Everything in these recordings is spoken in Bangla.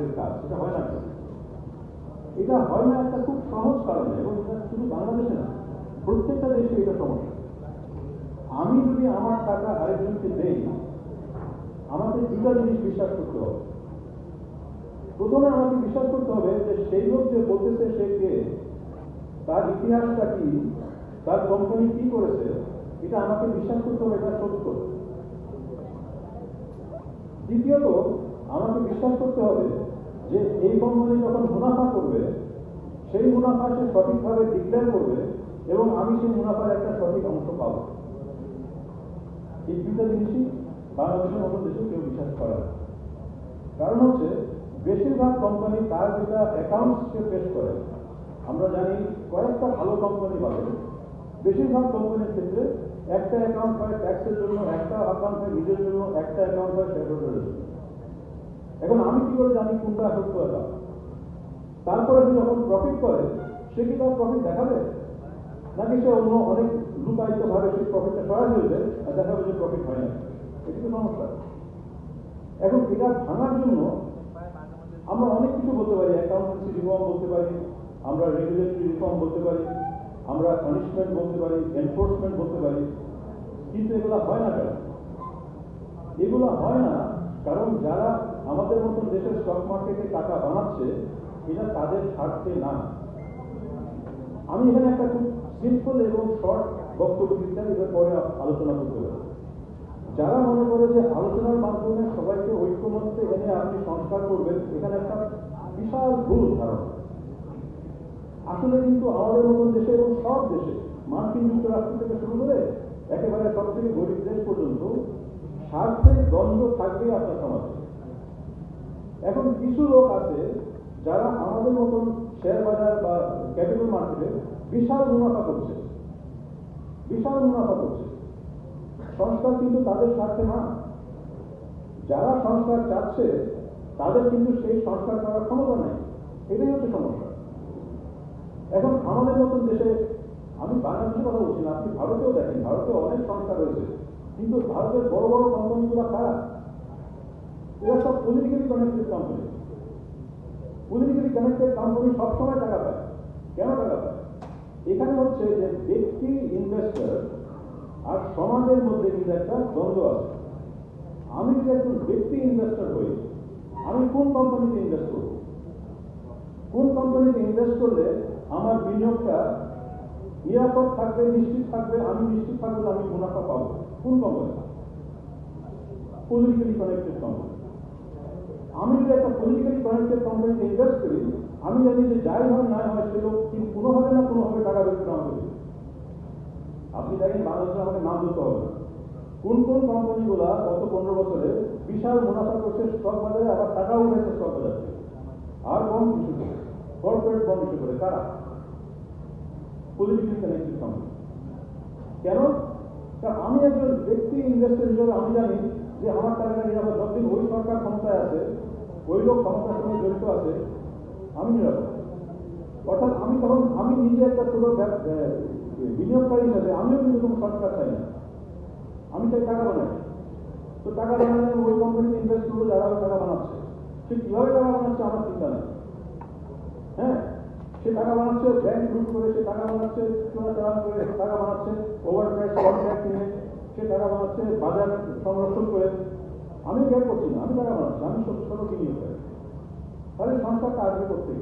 হাতের কাজ, এটা হয় না। এটা হয় না একটা খুব সহজ কারণে, এবং এটা শুধু বাংলাদেশে না, প্রত্যেকটা দেশে এটা সমস্যা। আমি যদি আমার টাকা আরেকজনকে দেই, আমাকে দুটা জিনিস বিশ্বাস করতে হবে। প্রথমে আমাকে বিশ্বাস করতে হবে যে সেই লোক যে বলতেছে সে কে, তার ইতিহাসটা কি, তার কোম্পানি কি করেছে, এটা আমাকে বিশ্বাস করতে হবে, এটা সত্য। দ্বিতীয়ত, আমাকে বিশ্বাস করতে হবে যে এই কোম্পানি যখন মুনাফা করবে, সেই মুনাফা সে সঠিকভাবে ডিক্লেয়ার করবে এবং আমি সেই মুনাফার একটা সঠিক অংশ পাব। এই দুটা জিনিসই বাংলাদেশের দেশে কেউ বিশ্বাস করে না। কারণ হচ্ছে, বেশিরভাগ কোম্পানি তার যেটা অ্যাকাউন্টস সে পেশ করে। আমরা জানি কয়েকটা ভালো কোম্পানি বাদে, বেশিরভাগ কোম্পানির ক্ষেত্রে একটা অ্যাকাউন্ট হয় ট্যাক্সের জন্য, একটা অ্যাকাউন্ট হয় নিজের জন্য, একটা অ্যাকাউন্ট হয় জন্য। এখন আমি কি করে জানি কোনটা সত্য এটা তারপরে সে যখন প্রফিট করে, সে কি তার প্রফিট দেখাবে? নাকি সে অন্য অনেক লুকায়িত ভাবে সেই প্রফিটটা সরাই ফেলবে আর দেখাবে যে প্রফিট হয় না এটি তো সমস্যা। এখন এটা ভাঙার জন্য আমরা অনেক কিছু বলতে পারি অ্যাকাউন্টেন্সি রিফর্ম বলতে পারি, আমরা রেগুলেটরি রিফর্ম বলতে পারি, আমরা পানিশমেন্ট বলতে পারি এনফোর্সমেন্ট বলতে পারি, কিন্তু এগুলো হয় না কেন? এগুলো হয় না কারণ যারা আমাদের মতন দেশের স্টক মার্কেটে টাকা বানাচ্ছে এটা তাদের স্বার্থে না। আমি এখানে একটা খুব সিম্পল এবং শর্ট বক্তব্য দিতে এদের পরে আলোচনা করতে পারি যারা মনে করে যে আলোচনার মাধ্যমে সবাইকে ঐক্যমত্যে এনে আপনি সংস্কার করবেন, এখানে একটা বিশাল ভুল ধারণা। আসলে কিন্তু আমাদের মতন দেশে এবং সব দেশে, মার্কিন যুক্তরাষ্ট্র থেকে শুরু করে একেবারে সব থেকে গরিব দেশ পর্যন্ত স্বার্থের দ্বন্দ্ব থাকবে আপনার সমাজে। এখন কিছু লোক আছে যারা আমাদের মতন শেয়ার বাজার বা ক্যাপিটাল মার্কেটে বিশাল মুনাফা করছে। বিশাল মুনাফা করছে। সংস্কার কিন্তু তাদের স্বার্থে না। যারা সংস্কার চাচ্ছে, তাদের কিন্তু সেই সংস্কার করার ক্ষমতা নেই। এটাই হচ্ছে সমস্যা। এখন আমাদের মতন দেশে, আমি বাংলাদেশের কথা বলছি না, আপনি ভারতেও দেখেন, ভারতে অনেক সংস্কার রয়েছে কিন্তু ভারতের বড় বড় কোম্পানিগুলো খারাপ এরা সব politically connected company politically connected company সবসময় টাকা পায়। কেন টাকা পায়? এখানে হচ্ছে যে ব্যক্তি ইনভেস্টর আর সমাজের মধ্যে কিন্তু একটা দ্বন্দ্ব আছে। আমি যদি একজন ব্যক্তি ইনভেস্টর হই, আমি কোন কোম্পানিতে ইনভেস্ট করব? কোন কোম্পানিতে ইনভেস্ট করলে আমার বিনিয়োগটা নিরাপদ থাকবে, নিশ্চিত থাকবে, আমি নিশ্চিত থাকব আমি মুনাফা পাবো? কোন কোম্পানি পলিটিক্যালি কানেক্টেড কোম্পানি আমি যদি একটা পলিটিক্যালি কানেক্টেড কোম্পানিতে ইনভেস্ট করি, আমি জানি যে যাই হয় না হয় সে লোক কিন্তু কোনোভাবে না কোনোভাবে টাকা করে আমাকে দেবে। আপনি দেখেন বাংলাদেশে আমাকে নাম দিতে হবে। না কোন কোন কোম্পানিগুলা গত পনেরো বছরে বিশাল মুনাফা করছে স্টক বাজারে আবার টাকাও উঠেছে স্টক বাজার আর বন্ড ইস্যু করে কর্পোরেট বন্ড ইস্যু করে, কারা? পলিটিক্যালি কানেক্টেড কোম্পানি কেন? আমি একজন ব্যক্তি ইনভেস্টর হিসেবে আমি জানি যে আমার টাকাটা নিরাপদ। যতদিন ওই সরকার ক্ষমতায় আছে ওই লোক ক্ষমতার সঙ্গে জড়িত আছে, আমি নিরাপদ। অর্থাৎ আমি তখন, আমি নিজে একটা ছোট বিনিয়োগকারী হিসাবে আমিও কিন্তু কোনো সরকার চাই না। আমি চাই টাকা বানাই। তো টাকা বানালে ওই কোম্পানিতে ইনভেস্ট করব, যারা টাকা বানাচ্ছে। সে কীভাবে টাকা বানাচ্ছে আমার চিন্তা নেই। হ্যাঁ? সে টাকা বানাচ্ছে ব্যাংক লুট করে, সে টাকা বানাচ্ছে করে টাকা বানাচ্ছে ওভার প্রাইস কন্ট্রাক্ট নিয়ে সে টাকা বানাচ্ছে, বাজার সংরক্ষণ করে। আমি গ্যাপ করছি না, আমি টাকা বানাচ্ছি আমি ছোট বিনিয়োগ করি তাহলে সংস্কারটা আসবে করতে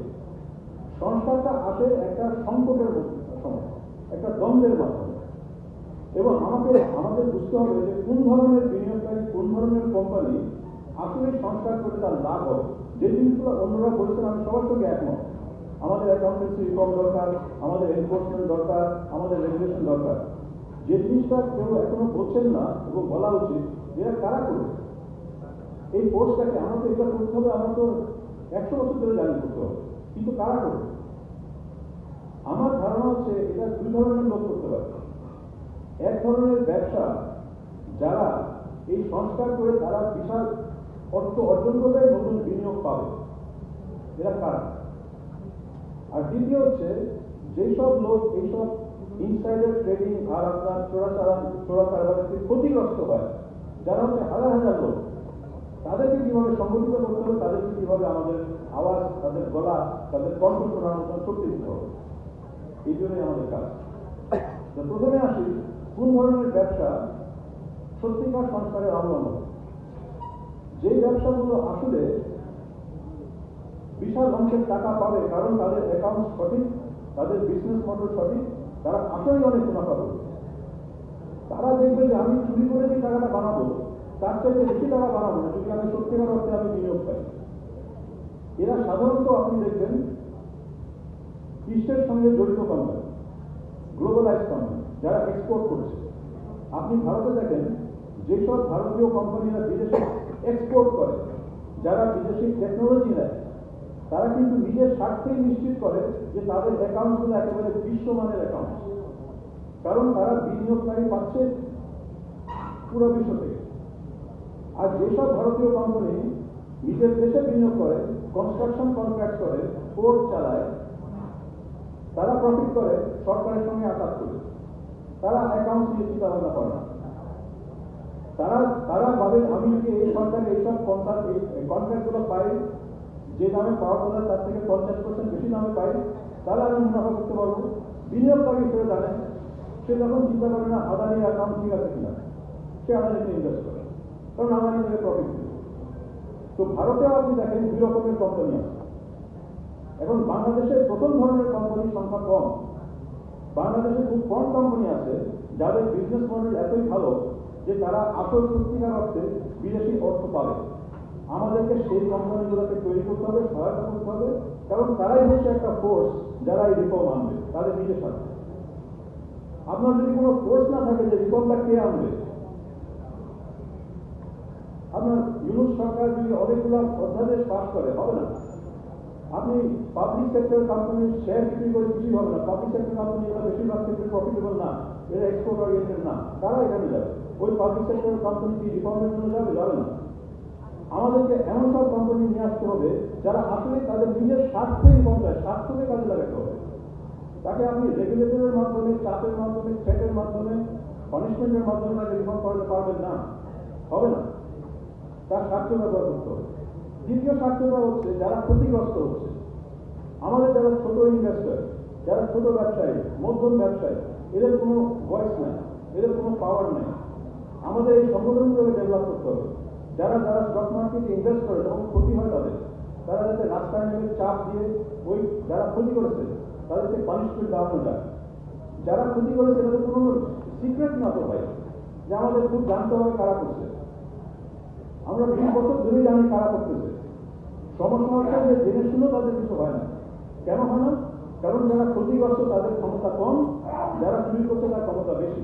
সংস্কারটা আসে একটা সংকটের সময়, একটা দ্বন্দ্বের মাধ্যমে। এবং আমাকে, আমাদের বুঝতে হবে যে কোন ধরনের বিনিয়োগকারী, কোন ধরনের কোম্পানি আসলে সংস্কার করে তার লাভ হবে। যে জিনিসগুলো অন্যরা বলেছেন, আমি সবার সঙ্গে একমত। আমাদের অ্যাকাউন্টেন্সি রিফর্ম দরকার, আমাদের এনফোর্সমেন্ট দরকার, আমাদের রেগুলেশন দরকার। যে জিনিসটা কেউ এখনও বলছেন না এবং বলা উচিত, এরা কারা করবে? এই কোর্সটাকে আমাকে এটা করতে হবে আমার তো একশো বছর ধরে জানি করতে হবে। কিন্তু কারা করবে? আমার ধারণা হচ্ছে এটা দুই ধরনের লোক করতে পারে। এক ধরনের ব্যবসা, যারা এই সংস্কার করে তারা বিশাল অর্থ অর্জন করবে, নতুন বিনিয়োগ পাবে। এরা কারা? আর দ্বিতীয় হচ্ছে, যেসব লোক এইসব ইনসাইডার ট্রেডিং আর আপনার চোরা চোরা কারবারের ক্ষতিগ্রস্ত হয়, যারা হচ্ছে হাজার হাজার লোক তাদেরকে কীভাবে সংগঠিত করতে হবে, তাদেরকে কীভাবে আমাদের আওয়াজ, তাদের গলা, তাদের কণ্ঠ শোনার শক্তি দিতে হবে। এই জন্যই আমাদের কাজ। তো প্রথমে আসি, কোন ধরনের ব্যবসা সত্যিকার সংস্কারের অবলম্বন যে ব্যবসাগুলো আসলে বিশাল অংশের টাকা পাবে, কারণ তাদের অ্যাকাউন্ট সঠিক, তাদের বিজনেস মডেল সঠিক, তারা আসলেই অনেক মুনাফা করবে। তারা দেখবে যে আমি চুরি করে যে টাকাটা বানাবো তার চাইতে বেশি টাকা বানাবো না যদি আমি সত্যিকার অর্থে আমি বিনিয়োগ পাই। এরা সাধারণত আপনি দেখবেন বিশ্বের সঙ্গে জড়িত কোম্পানি গ্লোবালাইজ কোম্পানি যারা এক্সপোর্ট করছে। আপনি ভারতে দেখেন, যেসব ভারতীয় কোম্পানিরা বিদেশে এক্সপোর্ট করে, যারা বিদেশি টেকনোলজি নেয়, তারা কিন্তু নিজের স্বার্থেই নিশ্চিত করে যে তাদের অ্যাকাউন্টগুলো একেবারে বিশ্বমানের অ্যাকাউন্ট কারণ তারা বিনিয়োগকারী পাচ্ছে পুরো বিশ্ব থেকে আর যেসব ভারতীয় কোম্পানি নিজের দেশে বিনিয়োগ করে কনস্ট্রাকশন কন্ট্রাক্ট করে পোর্ট চালায়, তারা প্রফিট করে, সরকারের সঙ্গে আঘাত করে। তারা অ্যাকাউন্ট নিয়ে চিন্তা ভাবনা করে না। তারা তারা ভাবে, আমি যদি এই সরকার, এইসব কন্ট্রাক্ট কন্ট্রাক্টগুলো পাই, যে দামে পাওয়া কথা তার থেকে পঞ্চাশ পার্সেন্ট বেশি দামে পাই, তাহলে আমি মুনাফা করতে পারব? বিনিয়োগকারী হিসেবে জানেন সে যখন চিন্তা করে না আদানির অ্যাকাউন্ট ঠিক আছে কিনা? সে আদানিতে ইনভেস্ট করে। কারণ আদানি থেকে প্রফিট তো ভারতেও আপনি দেখেন দুই রকমের কোম্পানি আছে। এখন বাংলাদেশের প্রথম ধরনের কোম্পানির সংখ্যা কম। বাংলাদেশে খুব কম কোম্পানি আছে যাদের বিজনেস মডেল এতই ভালো যে তারা আসল সত্যিকার অর্থে বিদেশি অর্থ পাবে। আমাদেরকে সেই কোম্পানিগুলোকে তৈরি করতে হবে, সহায়তা করতে হবে, কারণ তারাই হচ্ছে একটা ফোর্স যারা এই রিফর্ম আনবে, তাদের নিজের সাথে। আপনার যদি কোনো ফোর্স না থাকে যে রিফর্মটা কে আনবে আপনার ইউনুস সরকার যদি অনেকগুলো অধ্যাদেশ পাস করে, হবে না? আপনি পাবলিক সেক্টর কোম্পানির শেয়ার বিক্রি করে কিছুই হবে না। পাবলিক সেক্টর কোম্পানি এরা বেশিরভাগ ক্ষেত্রে প্রফিটেবল না, এরা এক্সপোর্ট ওরিয়েন্টেড না। তারা এখানে যাবে? ওই পাবলিক সেক্টর কোম্পানি কি রিফর্মের জন্য যাবে? যাবে না। আমাদেরকে এমন সব কোম্পানি নিয়ে আসতে হবে, যারা আসলে তাদের নিজের স্বার্থে চায় স্বার্থকে কাজে লাগাতে হবে। তাকে আপনি রেগুলেটরের মাধ্যমে, চাপের মাধ্যমে থ্রেটের মাধ্যমে পানিশমেন্টের মাধ্যমে তাকে রিফর্ম করাতে পারবেন না। হবে না? তার স্বার্থ ব্যবহার করতে হবে দ্বিতীয় স্বার্থটা হচ্ছে যারা ক্ষতিগ্রস্ত হচ্ছে। আমাদের যারা ছোট ইনভেস্টর যারা ছোট ব্যবসায়ী, মধ্যম ব্যবসায়ী, এদের কোনো ভয়েস নাই, এদের কোনো পাওয়ার নেই। আমাদের এই সংগঠনগুলোকে ডেভেলপ করতে হবে। যারা যারা স্টক মার্কেটে ইনভেস্ট করে যখন ক্ষতি হয় তাদের, তারা যাতে রাস্তায় নেমে চাপ দিয়ে ওই যারা ক্ষতি করেছে, তাদেরকে পানিশমেন্ট দেওয়ানো যায়। যারা ক্ষতি করেছে তাদের কোনো সিক্রেট না তো ভাই, যে আমাদের খুব জানতে হবে কারা করছে। আমরা বিশ বছর ধরেই জানি কারা করতেছে। সমস্যা হচ্ছে যে জেনে শুনেও তাদের কিছু হয় না। কেন হয় না? কারণ যারা ক্ষতিগ্রস্ত তাদের ক্ষমতা কম, যারা চুরি করছে তার ক্ষমতা বেশি।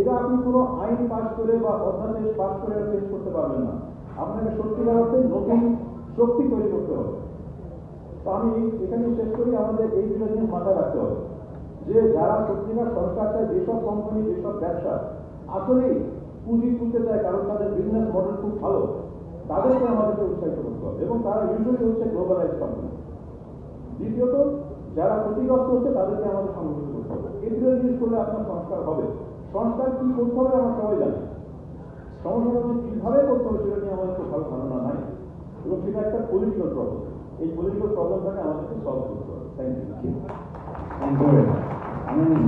এটা আপনি কোনো আইন পাস করে বা অধ্যাদেশ পাস করে চেঞ্জ করতে পারবেন না। আপনাকে সত্যিকার অর্থে নতুন শক্তি তৈরি করতে হবে। তো আমি এখানে শেষ করি, আমাদের এই দুটো জিনিস মাথায় রাখতে হবে। যে যারা সত্যিকার সরকার চায়, যেসব কোম্পানি যেসব ব্যবসা, আসলেই পুঁজি তুলতে চায় কারণ তাদের বিজনেস মডেল খুব ভালো তাদেরকে আমাদেরকে উৎসাহিত করতে হবে এবং তারা ইউজুয়ালি হচ্ছে গ্লোবালাইজ কোম্পানি দ্বিতীয়ত, যারা ক্ষতিগ্রস্ত হচ্ছে তাদেরকে আমাদের সংগঠিত করতে হবে। দুটো জিনিস করলে আপনার সংস্কার হবে। সংস্কার কি করতে হবে আমরা সবাই জানি। সমস্যাটা হচ্ছে কীভাবে করতে হবে সেটা নিয়ে আমাদের ভালো ধারণা নাই। এবং সেটা একটা পলিটিক্যাল প্রবলেম এই পলিটিক্যাল প্রবলেমটাকে আমাদেরকে সলভ করতে হবে। থ্যাংক ইউ you আমি